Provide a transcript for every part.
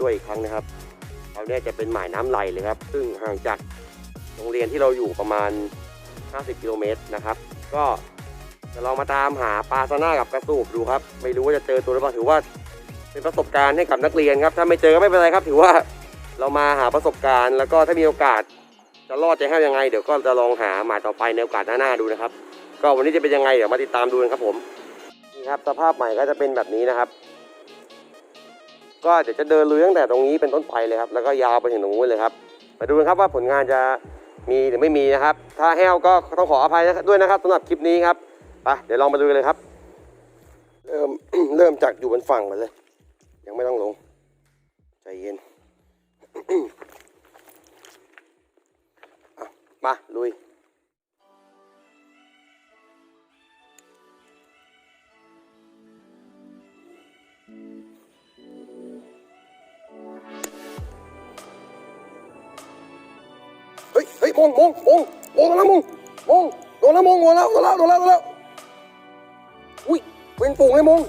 ด้วยอีกครั้งนะครับเราเนี่ยจะเป็นหมายน้ำไหลเลยครับ ซึ่งห่างจากโรงเรียนที่เราอยู่ประมาณ 50 กิโลเมตรนะครับ ก็จะลองมาตามหาปลาซาน่ากับกระสูบดูครับ ไม่รู้ว่าจะเจอตัวหรือเปล่าถือว่าเป็นประสบการณ์ให้กับนักเรียนครับ ถ้าไม่เจอก็ไม่เป็นไรครับ ถือว่าเรามาหาประสบการณ์ แล้วก็ถ้ามีโอกาสจะรอดจะให้ยังไง เดี๋ยวก็จะลองหาหมายต่อไปในโอกาสหน้าๆดูนะครับ ก็วันนี้จะเป็นยังไงเดี๋ยวมาติดตามดูกันครับผมนี่ครับสภาพใหม่ก็จะเป็นแบบนี้นะครับ ก็เดี๋ยวจะเดินลุยตั้งแต่ตรงนี้เป็นต้นไปเลยครับ แล้วก็ยาวไปถึงตรงนู้นเลยครับ มาดูกันครับว่าผลงานจะมีหรือไม่มีนะครับ ถ้าแห้วก็ต้องขออภัยด้วยนะครับสำหรับคลิปนี้ครับไปเดี๋ยวลองมาดูกันเลยครับ เริ่มเริ่มจากอยู่บนฝั่งก่อนเลย ยังไม่ต้องลง ใจเย็นมาลุย เฮ้ยเฮ้ยมงมงมงมงแล้วมงมงโดนแล้วมงโดนแล้วโดนแล้วโดนแล้วโดนแล้วอุ้ยเป็นปุ่งเลยมง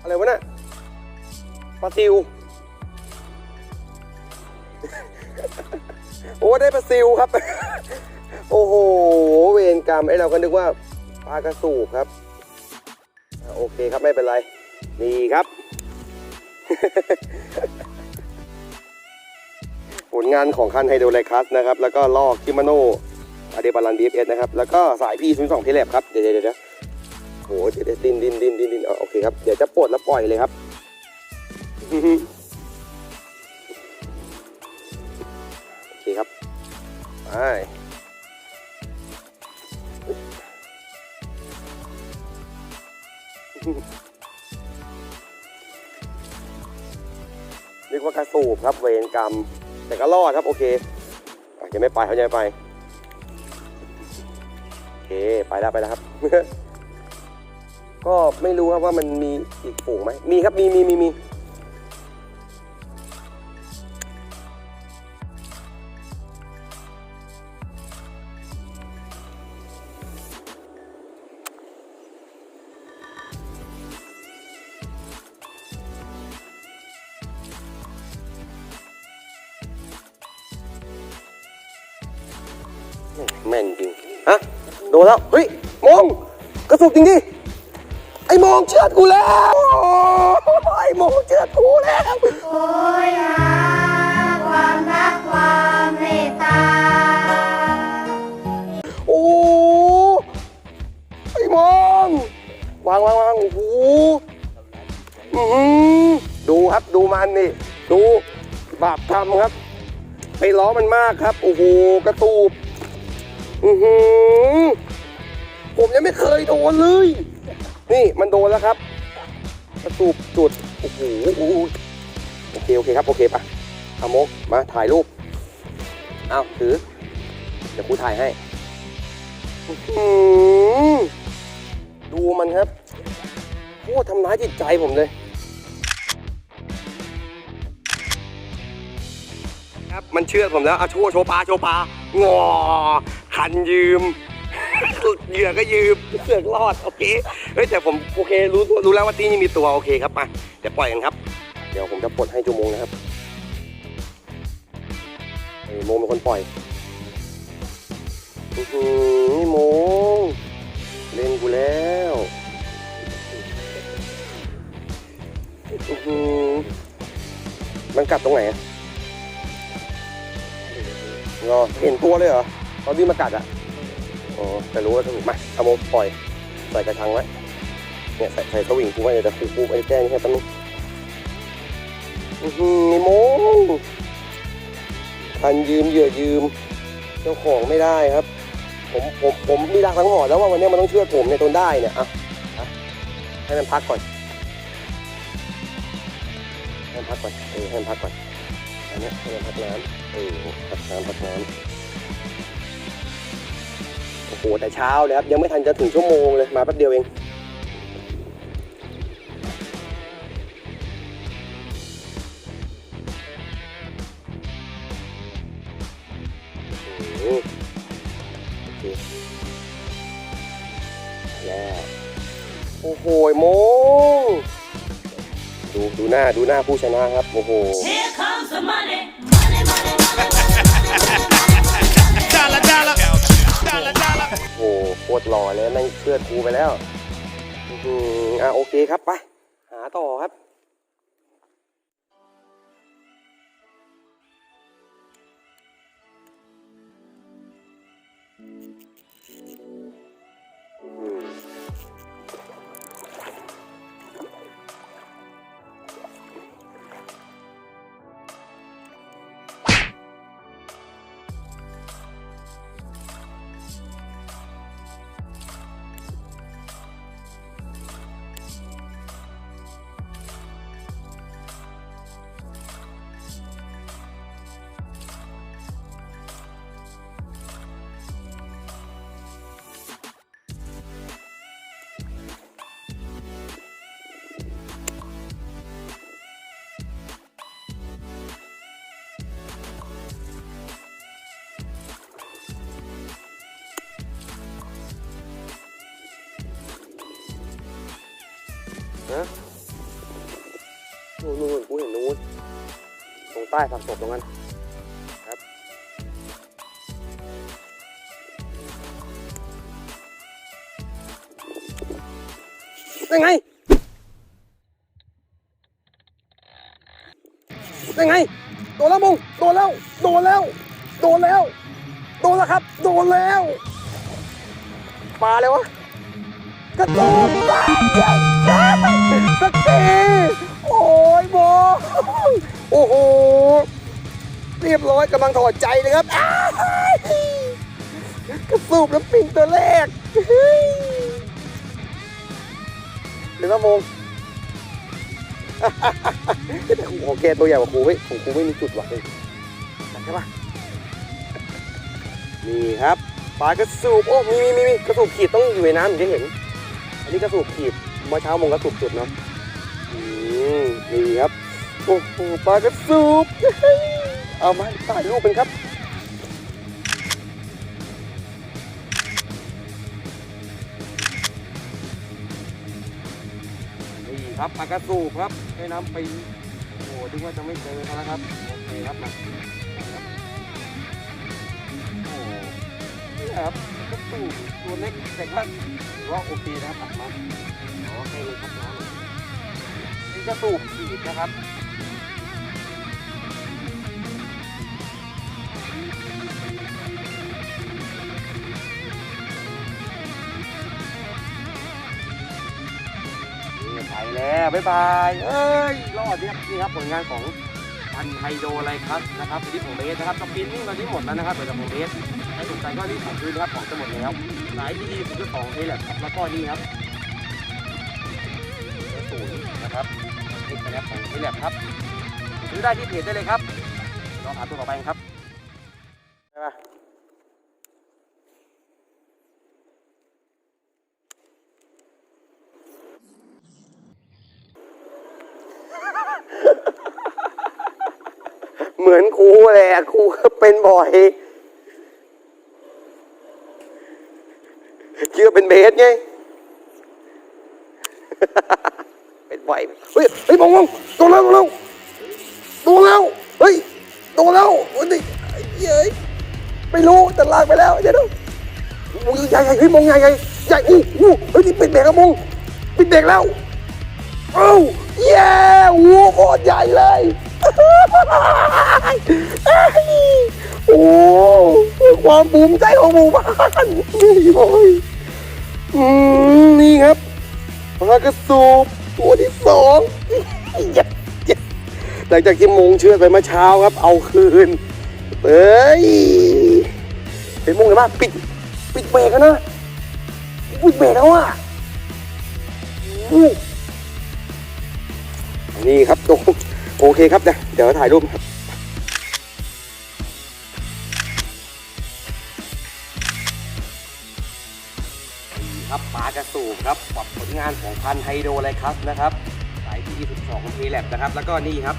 อะไรวะน่ะปลาซิวโอ้ได้ปลาซิวครับ โอ้โห เวรกรรมไอ้เราก็นึกว่าปลากระสูบครับ โอเคครับไม่เป็นไรนี่ครับ ผลงานของคันไฮโดรไลคัสนะครับ แล้วก็ลอกคิมาโนอะเดบาลันดีเอสนะครับ แล้วก็สายพีศูนย์สองเทเลบครับ เดี๋ยวเดี๋ยวโอ้โหเดี๋ยวเดินดินดินดินดินโอเคครับ เดี๋ยวจะปลดแล้วปล่อยเลยครับ โอเคครับ ไปนึกว่ากระสูบครับเวรกรรม แต่ก็รอดครับโอเคอะยังไม่ไปเขายังไม่ไปโอเคไปแล้วไปแล้วครับ ก็ไม่รู้ครับว่ามันมีอีกฝูงไหมมีครับมีมีมีมี แม่นจริง ฮะ โดนแล้ว เฮ้ย มอง กระสุบจริงดิ ไอ้มองเชือดกูแล้ว ไอ้มองเชือดกูแล้ว โอยหาความรักความเมตตา โอ้ ไอ้มอง วางวางวางโอ้โหอื้อหือดูครับดูมันนี่ ดูบาปทำครับ ไปล้อมันมากครับ โอ้โห กระตูบ อือหือผมยังไม่เคยโดนเลย นี่มันโดนแล้วครับกระตูบจุด โอ้โหโอเค โอเคครับ โอเคปะเอามกมาถ่ายรูป เอาถือ เดี๋ยวครูถ่ายให้ดูมันครับโคตรทำร้ายจิตใจผมเลย ครับ มันเชื่อผมแล้ว เอาโชว์โชว์ปลา โชว์ปลางอ คันยืม เหยื่อก็ยืมเสือกรอด โอเค เฮ้ยแต่ผมโอเครู้รู้แล้วว่าที่นี่มีตัวโอเคครับมาเดี๋ยวปล่อยกันครับ เดี๋ยวผมจะปลดให้จูโมงนะครับไอ้โมงเป็นคนปล่อยอือหือนี่โมงเล่นกูแล้วอือมันกัดตรงไหนอะงอเห็นตัวเลยเหรอ ตอนที่มากัดอะอ๋อแต่รู้ว่าถูกมาเอาโมปล่อยใส่กระชังไว้เนี่ยใส่ใส่สวิงกูไว้เดี๋ยวจะปูปูไอ้แจ้งให้แป๊บนึงอือหือนี่โมคันยืมเหยื่อยืม เจ้าของไม่ได้ครับ ผมผมผมมีรักทั้งหอแล้วว่าวันนี้มันต้องเชื่อผมในยจนได้เนี่ยอะอะให้มันพักก่อนให้มันพักก่อนเออให้มันพักก่อนอันเนี้ยให้มันพักน้ำเออพักน้ำพักน้ำ โอ้แต่เช้าเลยครับ ยังไม่ทันจะถึงชั่วโมงเลย มาแป๊บเดียวเอง โอ้โหโมงดูดูหน้าดูหน้าผู้ชนะครับ โอ้โห Here comes the money โอ้โหโคตรหล่อเลยแม่งเชื่อดกูไปแล้ว อืออะโอเคครับไป หาต่อครับ นะนู่นนู่นกูเห็นนู้นตรงใต้ผักตบตรงนั้นครับได้ไงได้ไงโดนแล้วมุงโดนแล้วโดนแล้วโดนแล้วโดนแล้วครับโดนแล้วปาเลยวะ กระตูกปลาสักทีโอ้ยโบโอ้โห เรียบร้อยกำลังถอดใจเลยครับกระสูบน้ำปิงตัวแรกเฮ้ยหรือว่าโมงแต่ครูของแกตัวใหญ่กว่าครูเว้ยของครูไม่มีจุดหวังเลยใช่ปะนี่ครับปลากระสูบโอ้มีมีมีมีกระสูบขีดต้องอยู่ในน้ำถึงจะเห็น อันนี้กระสูบขีดเมื่อเช้ามงกระสูบจุดเนาะอืมนี่ครับโอ้โหปลากระสูบเอามาถ่ายรูปเป็นครับนี่ครับปลากระสูบครับให้น้ำไปโอ้โหดูว่าจะไม่เจอแล้วครับโอเคครับนะโอ้นี่ครับ กระสูบตัวเล็กแต่ก็ถือว่าโอเคนะครับตัดมาขอให้เลยครับน้องนี่กระสูบขีดนะครับนี่ไปแล้วบ๊ายบายเอ้ยรอดเนี่ยนี่ครับผลงานของพันไฮโดไลคัสนะครับที่ของเบสนะครับสปินนิ่งตอนนี้หมดแล้วนะครับเหลือแต่ของเบส ครสนใจก็รีบสั่งซื้อนะครับของจะหมดแล้วสายที่ดีผมคือของเทแลบครับแล้วก็นี่ครับเบอร์ศูนย์นะครับนี่เป็นแอปของเทแลบครับซื้อได้ที่เพจได้เลยครับลองหาตัวต่อไปกันครับใช่ปะเหมือนครูแหละครูเป็นบ่อย เชื่อเป็นเบสไง เป็นบ่อยเฮ้ยเฮ้ยมองมองโดนแล้วโดนแล้วโดนแล้วเฮ้ยโดนแล้วโอ้ยไอ้เฮ้ยไม่รู้แต่ลากไปแล้วเดี๋ยวดูโอ้ยใหญ่ใหญ่เฮ้ยมองใหญ่ใหญ่ใหญ่อู้อู้เฮ้ยนี่ปิดเบรกแล้วมองปิดเบรกแล้วเอ้าเย้วัวโคตรใหญ่เลยโอ้ความภูมิใจของหมู่บ้านนี่โอ้ย อืมนี่ครับปลากระสูบตัวที่สองย้เย้หลังจากที่มงเชือดไปเมื่อเช้าครับ เอาคืนเอ้ยเป็นมงเลยมากปิดปิดเบรกแล้วนะปิดเบรกแล้วอะนี่ครับโอเคครับเดี๋ยวถ่ายรูปครับ ครับปากระสูบครับกับผลงานของพันไฮโดไลคัสนะครับสายที่22ของเทแลบนะครับ แล้วก็นี่ครับ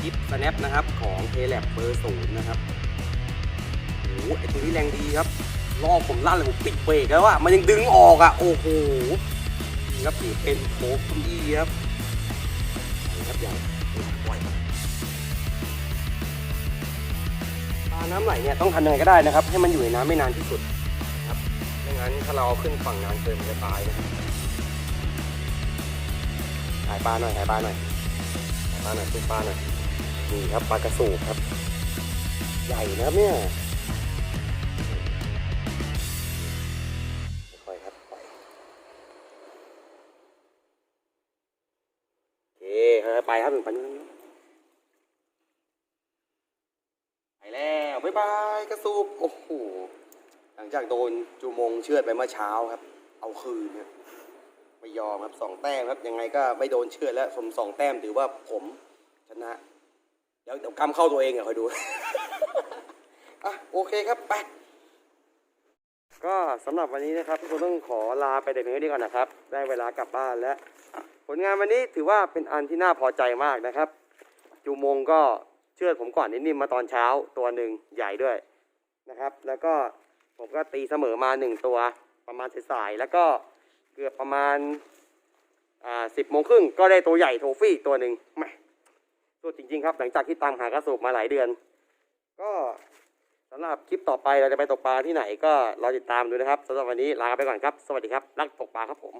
กิฟสแนปนะครับของเทแลบเบอร์ศูนย์นะครับโอ้โหไอตัวนี้แรงดีครับล่อผมลั่นเลยผมปิดเบรกแล้วอะมันยังดึงออกอะโอ้โหครับถือเป็นโค้กคุณอี้ครับครับใหญ่ปล่อยปลาน้ำไหลเนี่ยต้องทำยังไงก็ได้นะครับ ให้มันอยู่ในน้ำไม่นานที่สุด งั้นถ้าเราเอาขึ้นฝั่งนานเกินมันจะตายนะครับถ่ายปลาหน่อยถ่ายปลาหน่อยถ่ายปลาหน่อยซุปปลาหน่อยนี่ครับปลากระสูบครับ ใหญ่นะครับเนี่ยค่อยครับปล่อยโอเคไปครับถึงไปนู่นไปแล้วบ๊ายบายกระสูบโอ้โห หลังจากโดนจูมงเชือดไปเมื่อเช้าครับ เอาคืนครับไม่ยอมครับสองแต้มครับยังไงก็ไม่โดนเชือดแล้วผมสองแต้มถือว่าผมชนะเดี๋ยวเดี๋ยวกำเข้าตัวเองอะคอยดูอะโอเคครับไปก็สำหรับวันนี้นะครับทุกคนต้องขอลาไปแต่เพียงเท่านี้ก่อนนะครับ ได้เวลากลับบ้านแล้ว ผลงานวันนี้ถือว่าเป็นอันที่น่าพอใจมากนะครับ จูมงก็เชือดผมก่อนนิ่มๆมาตอนเช้าตัวหนึ่งใหญ่ด้วยนะครับ แล้วก็ ผมก็ตีเสมอมาหนึ่งตัวประมาณสายๆแล้วก็เกือบประมาณอ่าสิบโมงครึ่งก็ได้ตัวใหญ่โทฟี่ตัวหนึ่งแม่สุดจริง ๆ ครับหลังจากที่ตามหากระสุกมาหลายเดือน ก็สำหรับคลิปต่อไปเราจะไปตกปลาที่ไหนก็รอติดตามดูนะครับสำหรับวันนี้ลาไปก่อนครับ สวัสดีครับ รักตกปลาครับผม